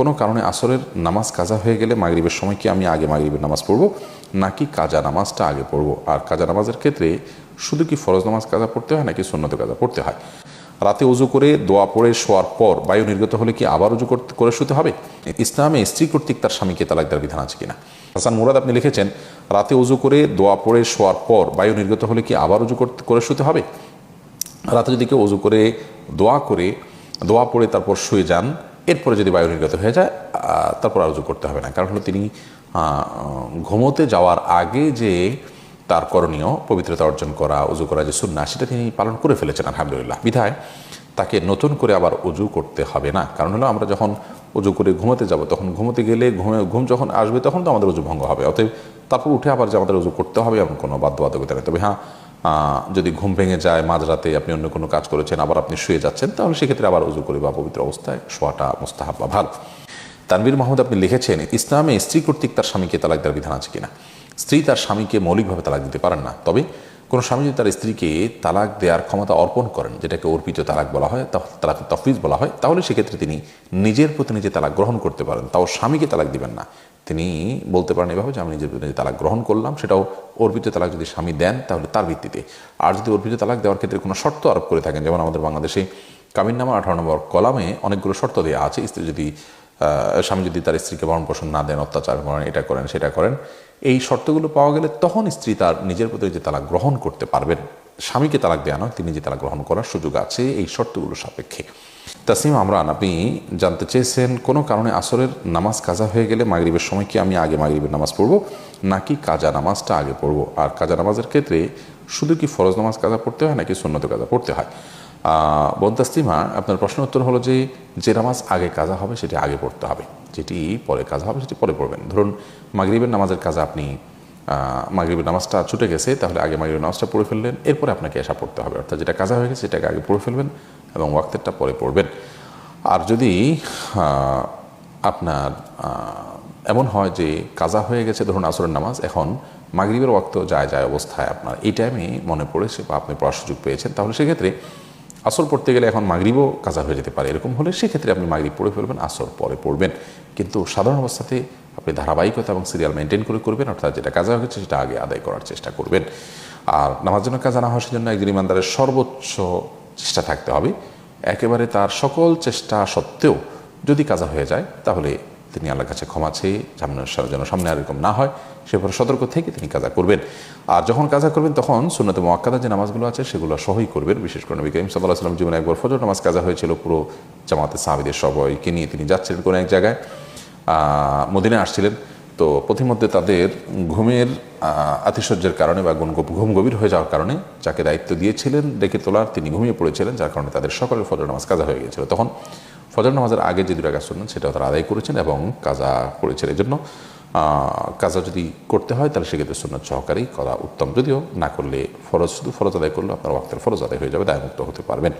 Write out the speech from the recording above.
কোনো কারণে আসরের নামাজ কাজা হয়ে গেলে মাগরিবের সময় কি আমি আগে মাগরিবের নামাজ পড়ব? নাকি কাজা নামাজটা আগে পড়ব? আর কাজা নামাজের ক্ষেত্রে শুধু কি ফরজ নামাজ কাজা পড়তে হয়, নাকি সুন্নত কাজা পড়তে হয়? রাতে উজু করে দোয়া পড়ে শোয়ার পর বায়ু নির্গত হলে কি আবার উজু করতে, করে শুতে হবে? ইসলামে স্ত্রী কর্তৃক তার স্বামীকে তালাক দেওয়ার বিধান আছে কিনা? হাসান মুরাদ আপনি লিখেছেন, রাতে উজু করে দোয়া পড়ে শোয়ার পর বায়ু নির্গত হলে কি আবার উজু করতে, করে শুতে হবে? রাতে যদি কেউ উজু করে দোয়া করে, দোয়া পড়ে তারপর শুয়ে যান এরপরে যদি বায়ু নির্গত হয়ে যায় তারপর আর উজু করতে হবে না। কারণ হলো তিনি ঘুমোতে যাওয়ার আগে যে তার করণীয় পবিত্রতা অর্জন করা, উজু করা যে সুন্না সেটা তিনি পালন করে ফেলেছেন, আলহামদুলিল্লাহ। বিধায় তাকে নতুন করে আবার উজু করতে হবে না। কারণ হলো আমরা যখন উজু করে ঘুমোতে যাব, তখন ঘুমোতে গেলে ঘুমে, ঘুম যখন আসবে তখন তো আমাদের উজু ভঙ্গ হবে। অতএব তারপর উঠে আবার যে আমাদের উজু করতে হবে এমন কোনো বাধ্যবাধকতা নেই। তবে হ্যাঁ যদি ঘুম ভেঙে যায়, মাঝরাতে আপনি অন্য কোনো কাজ করেছেন, আবার আপনি শুয়ে যাচ্ছেন, তাহলে সেক্ষেত্রে আবার উজু করে, বা পবিত্র অবস্থায় শোয়াটা মোস্তাহাব বা ভালো। তানবীর মাহমুদ, আপনি লিখেছেন, ইসলামে স্ত্রী কর্তৃক তার স্বামীকে তালাক দেওয়ার বিধান আছে কিনা? স্ত্রী তার স্বামীকে মৌলিকভাবে তালাক দিতে পারেন না, তবে কোনো স্বামী যদি তার স্ত্রীকে তালাক দেওয়ার ক্ষমতা অর্পণ করেন, যেটাকে অর্পিত তালাক বলা হয় তালাক তফরিজ বলা হয়, তাহলে সেক্ষেত্রে তিনি নিজের প্রতি নিজে তালাক গ্রহণ করতে পারেন। তাও স্বামীকে তালাক দিবেন না। তিনি বলতে পারেন এভাবে যে, আমি নিজের প্রতি তালাক গ্রহণ করলাম, সেটাও অর্পিত তালাক যদি স্বামী দেন, তাহলে তার ভিত্তিতে। আর যদি অর্পিত তালাক দেওয়ার ক্ষেত্রে কোনো শর্ত আরোপ করে থাকেন, যেমন আমাদের বাংলাদেশে কামিননামা আঠারো নম্বর কলামে অনেকগুলো শর্ত দেওয়া আছে। স্ত্রী যদি স্বামী যদি তার স্ত্রীকে ভরণ পোষণ না দেন, অত্যাচার করেন, এটা করেন, সেটা করেন, এই শর্তগুলো পাওয়া গেলে তখন স্ত্রী তার নিজের প্রতি যে তালাক গ্রহণ করতে পারবেন, স্বামীকে তালাক দেওয়া নয়, তিনি যে তালাক গ্রহণ করার সুযোগ আছে, এই শর্তগুলো সাপেক্ষে। তাসিম আমরান আপনি জানতে চেয়েছেন, কোনো কারণে আসরের নামাজ কাজা হয়ে গেলে মাগরিবের সময় কি আমি আগে মাগরিবের নামাজ পড়ব, নাকি কাজা নামাজটা আগে পড়ব? আর কাজা নামাজের ক্ষেত্রে শুধু কি ফরজ নামাজ কাজা পড়তে হয়, নাকি সুন্নত কাজা পড়তে হয়? বন্তাস্তিমা আপনার প্রশ্ন উত্তর হলো যে যে নামাজ আগে কাজা হবে সেটি আগে পড়তে হবে। যেটি পরে কাজা হবে সেটি পরে পড়বেন। ধরুন, মাগরিবের নামাজের কাজা আপনি মাগরিবের নামাজটা ছুটে গেছে, তাহলে আগে মাগরিবের নামাজটা পড়ে ফেললেন, এরপরে আপনাকে এসা পড়তে হবে। অর্থাৎ যেটা কাজা হয়ে গেছে সেটাকে আগে পড়ে ফেলবেন এবং ওয়াক্তেরটা পরে পড়বেন। আর যদি আপনার এমন হয় যে কাজা হয়ে গেছে, ধরুন আসরের নামাজ, এখন মাগরিবের ওয়াক্ত যায় যায় অবস্থায় আপনার, এই টাইমে মনে পড়েছে বা আপনি পড়ার সুযোগ পেয়েছেন, তাহলে সেক্ষেত্রে আসর পড়তে গেলে এখন মাগরিবও কাজা হয়ে যেতে পারে। এরকম হলে সেক্ষেত্রে আপনি মাগরিব পড়ে ফেলবেন, আসর পরে পড়বেন। কিন্তু সাধারণ অবস্থাতে আপনি ধারাবাহিকতা এবং সিরিয়াল মেনটেন করে করবেন, অর্থাৎ যেটা কাজা হয়েছে সেটা আগে আদায় করার চেষ্টা করবেন। আর নামাজ জন্য কাজা না হওয়ার সেজন্য একজন ইমানদারের সর্বোচ্চ চেষ্টা থাকতে হবে। একেবারে তার সকল চেষ্টা সত্ত্বেও যদি কাজা হয়ে যায়, তাহলে তিনি আল্লাহর কাছে ক্ষমা চেয়ে সামনে যেন সামনে আর এরকম না হয় সেভাবে সতর্ক থেকে তিনি কাজা করবেন। আর যখন কাজা করবেন, তখন সুন্নতে মোয়াক্কাদা যে নামাজগুলো আছে, সেগুলো সহই করবেন। বিশেষ করে নবী করিম সাল্লাহ সাল্লাম জীবনে একবার ফজর নামাজ কাজা হয়েছিল, পুরো জামাতে সাহাবিদের সবাইকে নিয়ে তিনি যাচ্ছিলেন কোনো এক জায়গায় মদিনে আসছিলেন। তো পথিমধ্যে তাদের ঘুমের আতিশয্যের কারণে বা ঘুম গভীর হয়ে যাওয়ার কারণে যাকে দায়িত্ব দিয়েছিলেন, ডেকে তোলার তিনি ঘুমিয়ে পড়েছিলেন, যার কারণে তাদের সকলের ফজর নামাজ কাজা হয়ে গিয়েছিল। তখন ফজর নামাজের আগে যে দুটা কাজ শুনলেন সেটাও তারা আদায় করেছেন এবং কাজা করেছেন। এই জন্য আহ, কাজা যদি করতে হয় তাহলে সেক্ষেত্রে সুন্নত সহকারেই করা উত্তম। যদিও না করলে ফরজ শুধু ফরজ আদায় করলে আপনার ওয়াক্তের ফরজ আদায় হয়ে যাবে দায়মুক্ত হতে পারবেন।